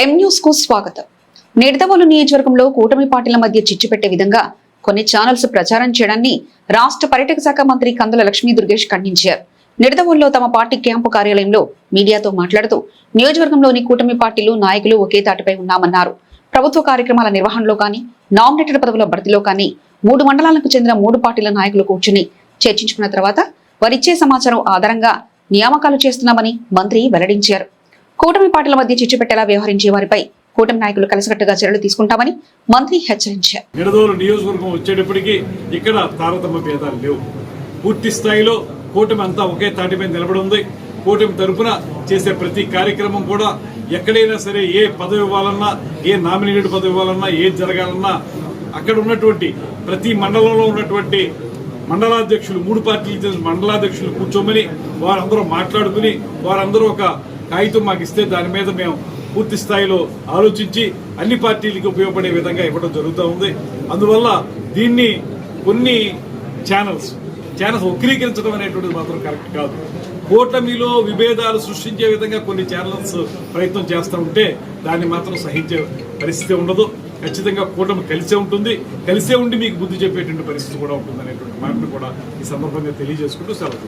ఎం న్యూస్కు స్వాగతం. నిడదవోలు నియోజకవర్గంలో కూటమి పార్టీల మధ్య చిచ్చు పెట్టే విధంగా కొన్ని ఛానల్స్ ప్రచారం చేయడాన్ని రాష్ట్ర పర్యాటక శాఖ మంత్రి కందుల లక్ష్మీ దుర్గేష్ ఖండించారు. నిడదవోలులో తమ పార్టీ క్యాంపు కార్యాలయంలో మీడియాతో మాట్లాడుతూ నియోజకవర్గంలోని కూటమి పార్టీలు నాయకులు ఒకే తాటిపై ఉన్నామన్నారు. ప్రభుత్వ కార్యక్రమాల నిర్వహణలో కానీ నామినేటెడ్ పదవుల భర్తీలో కానీ మూడు మండలాలకు చెందిన మూడు పార్టీల నాయకులు కూర్చుని చర్చించుకున్న తర్వాత వారిచ్చే సమాచారం ఆధారంగా నియామకాలు చేస్తున్నామని మంత్రి వెల్లడించారు. కూటమి పార్టీల మధ్య చిచ్చు పెట్టేలా వ్యవహరించే వారిపై కూటమి నాయకులు కలిసికట్టుగా చర్యలు తీసుకుంటామని మంత్రి హెచ్చరించారు. నిడదోలు నియోజకవర్గం వచ్చేటప్పటికి ఇక్కడ తారతమ్య భేదాలు లేవు. పూర్తి స్థాయిలో కూటమి అంతా ఒకే తాటి మీద నిలబడి ఉంది. కూటమి తరఫున చేసే ప్రతి కార్యక్రమం కూడా ఎక్కడైనా సరే ఏ పదవి ఇవ్వాలన్నా ఏ నామినేటెడ్ పదవి ఇవ్వాలన్నా ఏది జరగాలన్నా అక్కడ ఉన్నటువంటి ప్రతి మండలంలో ఉన్నటువంటి మండలాధ్యక్షులు మూడు పార్టీలు మండలాధ్యక్షులు కూర్చోమని వారందరూ మాట్లాడుకుని వారందరూ ఒక కాగితం మాకు ఇస్తే దాని మీద మేము పూర్తి స్థాయిలో ఆలోచించి అన్ని పార్టీలకు ఉపయోగపడే విధంగా ఇవ్వడం జరుగుతూ ఉంది. అందువల్ల దీన్ని కొన్ని ఛానల్స్ ఛానల్స్ వక్రీకరించడం అనేటువంటిది మాత్రం కరెక్ట్ కాదు. కూటమిలో విభేదాలు సృష్టించే విధంగా కొన్ని ఛానల్స్ ప్రయత్నం చేస్తూ ఉంటే దాన్ని మాత్రం సహించే పరిస్థితి ఉండదు. ఖచ్చితంగా కూటమి కలిసే ఉంటుంది. కలిసే ఉండి మీకు బుద్ధి చెప్పేటువంటి పరిస్థితి కూడా ఉంటుంది అనేటువంటి మాటను కూడా ఈ సందర్భంగా తెలియజేసుకుంటూ సెలవు